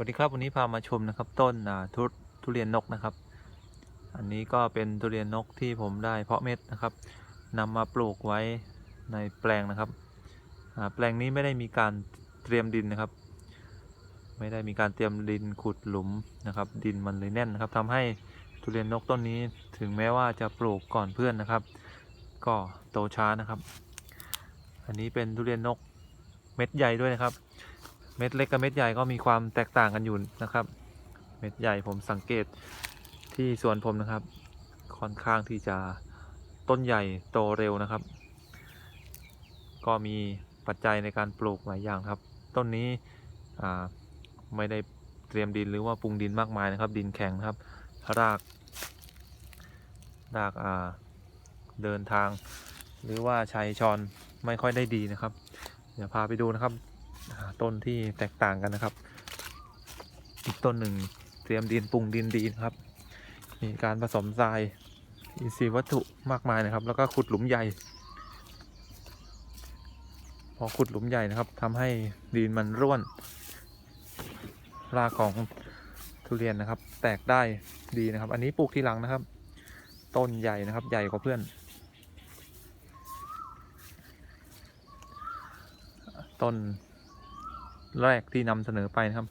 วัสดีครับวันนี้พามาชมนะครับต้นทุทุเรียนนกนะครับ อันนี้ก็เป็นทุเรียนนกที่ผมได้เพาะเม็ดนะครับนำมาปลูกไว้ในแปลงนะครับแปลงนี้ไม่ได้มีการเตรียมดินนะครับ ไม่ได้มีการเตรียมดินขุดหลุมนะครับ ดินมันเลยแน่นนะครับทำให้ทุเรียนนกต้นนี้ถึงแม้ว่าจะปลูกก่อนเพื่อนนะครับ ก็โตช้านะครับ อันนี้เป็นทุเรียนนกเม็ดใหญ่ด้วยนะครับ เม็ดเล็กกับเม็ดใหญ่ก็มีความแตกต่างกันอยู่นะครับ เม็ดใหญ่ผมสังเกตที่สวนผมนะครับ ค่อนข้างที่จะต้นใหญ่โตเร็วนะครับ ก็มีปัจจัยในการปลูกหลายอย่างครับ ต้นนี้ไม่ได้เตรียมดินหรือว่าปรุงดินมากมายนะครับ ดินแข็งครับ ราก รากาเดินทาง หรือว่าใชัยชอนไม่ค่อยได้ดีนะครับ เดี๋ยวพาไปดูนะครับ ต้นที่แตกต่างกันนะครับ อีกต้นหนึ่งเตรียมดินปรุงดินดีนะครับ มีการผสมทรายอินทรีย์วัตถุมากมายนะครับ แล้วก็ขุดหลุมใหญ่ พอขุดหลุมใหญ่นะครับทำให้ดินมันร่วน รากของทุเรียนนะครับ แตกได้ดีนะครับ อันนี้ปลูกทีหลังนะครับ ต้นใหญ่นะครับ ใหญ่กว่าเพื่อน ต้น แรกที่นำเสนอไปนะครับ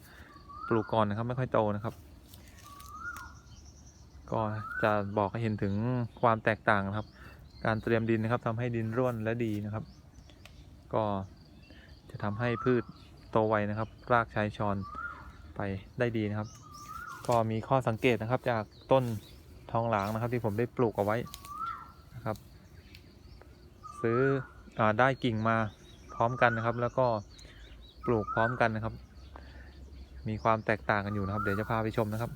ปลูกก่อนนะครับ ไม่ค่อยโตนะครับ ก็จะบอกให้เห็นถึงความแตกต่างนะครับ การเตรียมดินนะครับทำให้ดินร่วนและดีนะครับ ก็จะทำให้พืชโตไวนะครับ รากชายชอนไปได้ดีนะครับ ก็มีข้อสังเกตนะครับ จากต้นทองหลางนะครับ ที่ผมได้ปลูกเอาไว้นะครับ ซื้ออได้กิ่งมาพร้อมกันนะครับ แล้วก็ ปลูกพร้อมกันนะครับ มีความแตกต่างกันอยู่นะครับ เดี๋ยวจะพาไปชมนะครับ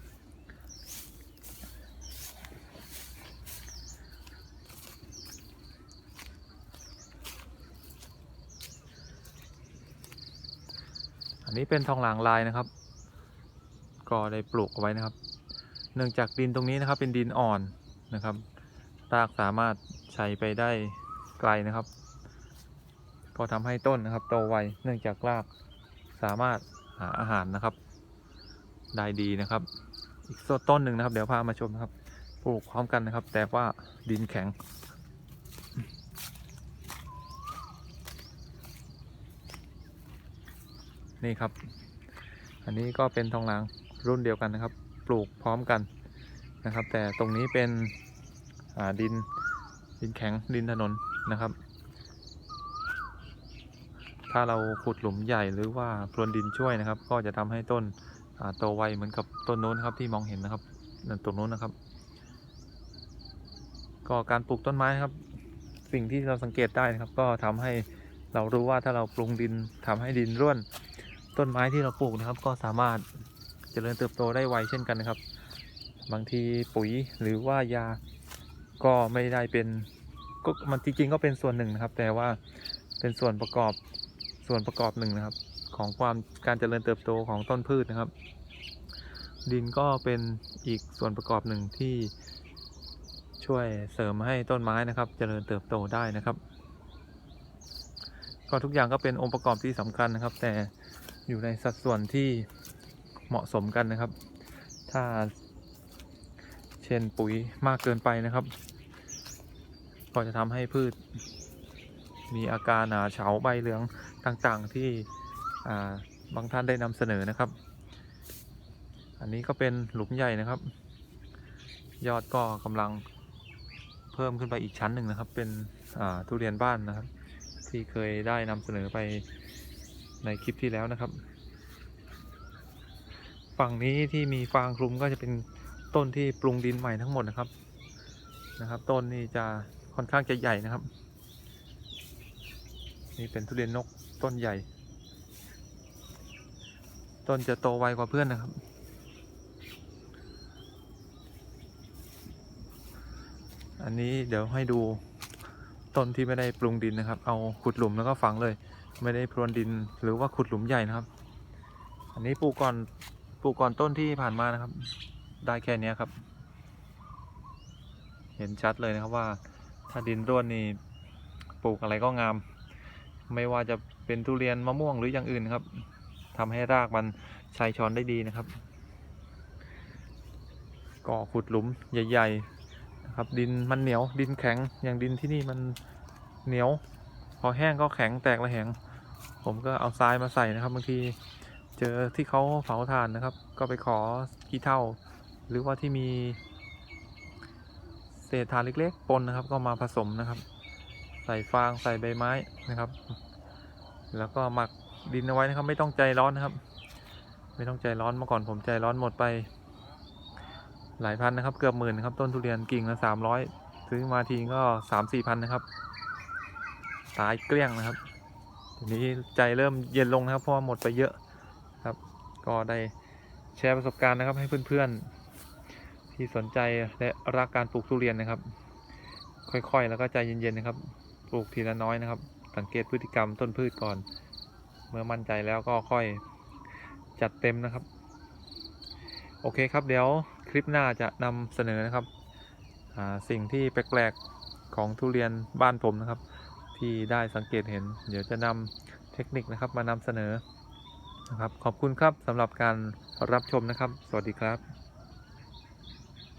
อันนี้เป็นทองหลางลายนะครับ ก็ได้ปลูกเอาไว้นะครับ เนื่องจากดินตรงนี้นะครับเป็นดินอ่อนนะครับรากสามารถใช้ไปได้ไกลนะครับ ก็ทำให้ต้นนะครับโตไวเนื่องจากรากสามารถหาอาหารนะครับ ได้ดีนะครับ อีกต้นหนึ่งนะครับ เดี๋ยวพามาชมนะครับ ปลูกพร้อมกันนะครับ แต่ว่าดินแข็ง นี่ครับ อันนี้ก็เป็นทองหลางรุ่นเดียวกันนะครับ ปลูกพร้อมกันนะครับ แต่ตรงนี้เป็นดินดินแข็งดินถนนนะครับ ถ้าเราขุดหลุมใหญ่หรือว่าพรวนดินช่วยนะครับ ก็จะทำให้ต้นโตไวเหมือนกับต้นโน้นครับที่มองเห็นนะครับนั่นตรงโน้นนะครับ ก็การปลูกต้นไม้ครับ สิ่งที่เราสังเกตได้นะครับ ก็ทำให้เรารู้ว่าถ้าเราปรุงดินทำให้ดินร่วน ต้นไม้ที่เราปลูกนะครับ ก็สามารถเจริญเติบโตได้ไวเช่นกันนะครับ บางทีปุ๋ยหรือว่ายาก็ไม่ได้เป็นก็มันจริงๆก็เป็นส่วนหนึ่งนะครับ แต่ว่าเป็นส่วนประกอบ ส่วนประกอบหนึ่งนะครับ ของความการเจริญเติบโตของต้นพืชนะครับ ดินก็เป็นอีกส่วนประกอบหนึ่งที่ช่วยเสริมให้ต้นไม้นะครับ เจริญเติบโตได้นะครับ ก็ทุกอย่างก็เป็นองค์ประกอบที่สำคัญนะครับ แต่อยู่ในสัดส่วนที่เหมาะสมกันนะครับ ถ้าเช่นปุ๋ยมากเกินไปนะครับ ก็จะทำให้พืช มีอาการหนาเฉาใบเหลืองต่างๆที่บางท่านได้นำเสนอนะครับ อันนี้ก็เป็นหลุมใหญ่นะครับ ยอดก็กำลังเพิ่มขึ้นไปอีกชั้นหนึ่งนะครับ เป็นทุเรียนบ้านนะครับ ที่เคยได้นำเสนอไปในคลิปที่แล้วนะครับ ฝั่งนี้ที่มีฟางคลุมก็จะเป็นต้นที่ปรุงดินใหม่ทั้งหมดนะครับนะครับ ต้นนี่จะค่อนข้างจะใหญ่นะครับ นี่เป็นทุเรียนนกต้นใหญ่ ต้นจะโตไวกว่าเพื่อนนะครับ อันนี้เดี๋ยวให้ดูต้นที่ไม่ได้ปรุงดินนะครับ เอาขุดหลุมแล้วก็ฝังเลย ไม่ได้พรวนดินหรือว่าขุดหลุมใหญ่นะครับ อันนี้ปลูกก่อนปลูกก่อนต้นที่ผ่านมานะครับ ได้แค่นี้ครับ เห็นชัดเลยนะครับว่าถ้าดินร่วนนี่ปลูกอะไรก็งาม ไม่ว่าจะเป็นทุเรียนมะม่วงหรืออย่างอื่นครับทำให้รากมันชัยช้อนได้ดีนะครับ ก็ขุดหลุมใหญ่ๆนะครับ ดินมันเหนียวดินแข็งอย่างดินที่นี่มันเหนียว พอแห้งก็แข็งแตกระแหง ผมก็เอาทรายมาใส่นะครับบางทีเจอที่เขาเผาถ่านนะครับ ก็ไปขอขี้เถ้าหรือว่าที่มีเศษถ่านเล็กๆปนนะครับ ก็มาผสมนะครับ ใส่ฟางใส่ใบไม้นะครับ แล้วก็หมักดินเอาไว้นะครับ ไม่ต้องใจร้อนนะครับ ไม่ต้องใจร้อนเมื่อก่อนผมใจร้อนหมดไป หลายพันนะครับ เกือบหมื่นนะครับ ต้นทุเรียนกิ่งละสามร้อยซื้อมาทีก็สามสี่พันนะครับตายเกลี้ยงนะครับทีนี้ใจเริ่มเย็นลงนะครับเพราะว่าหมดไปเยอะครับ ก็ได้แชร์ประสบการณ์นะครับ ให้เพื่อนๆที่สนใจและรักการปลูกทุเรียนนะครับ ค่อยๆ แล้วก็ใจเย็นๆนะครับ ปลูกทีละน้อยนะครับ สังเกตพฤติกรรมต้นพืชก่อน เมื่อมั่นใจแล้วก็ค่อยจัดเต็มนะครับ โอเคครับเดี๋ยวคลิปหน้าจะนำเสนอนะครับสิ่งที่แปลกๆของทุเรียนบ้านผมนะครับ ที่ได้สังเกตเห็น เดี๋ยวจะนำเทคนิคนะครับมานำเสนอนะครับ ขอบคุณครับสำหรับการรับชมนะครับ สวัสดีครับ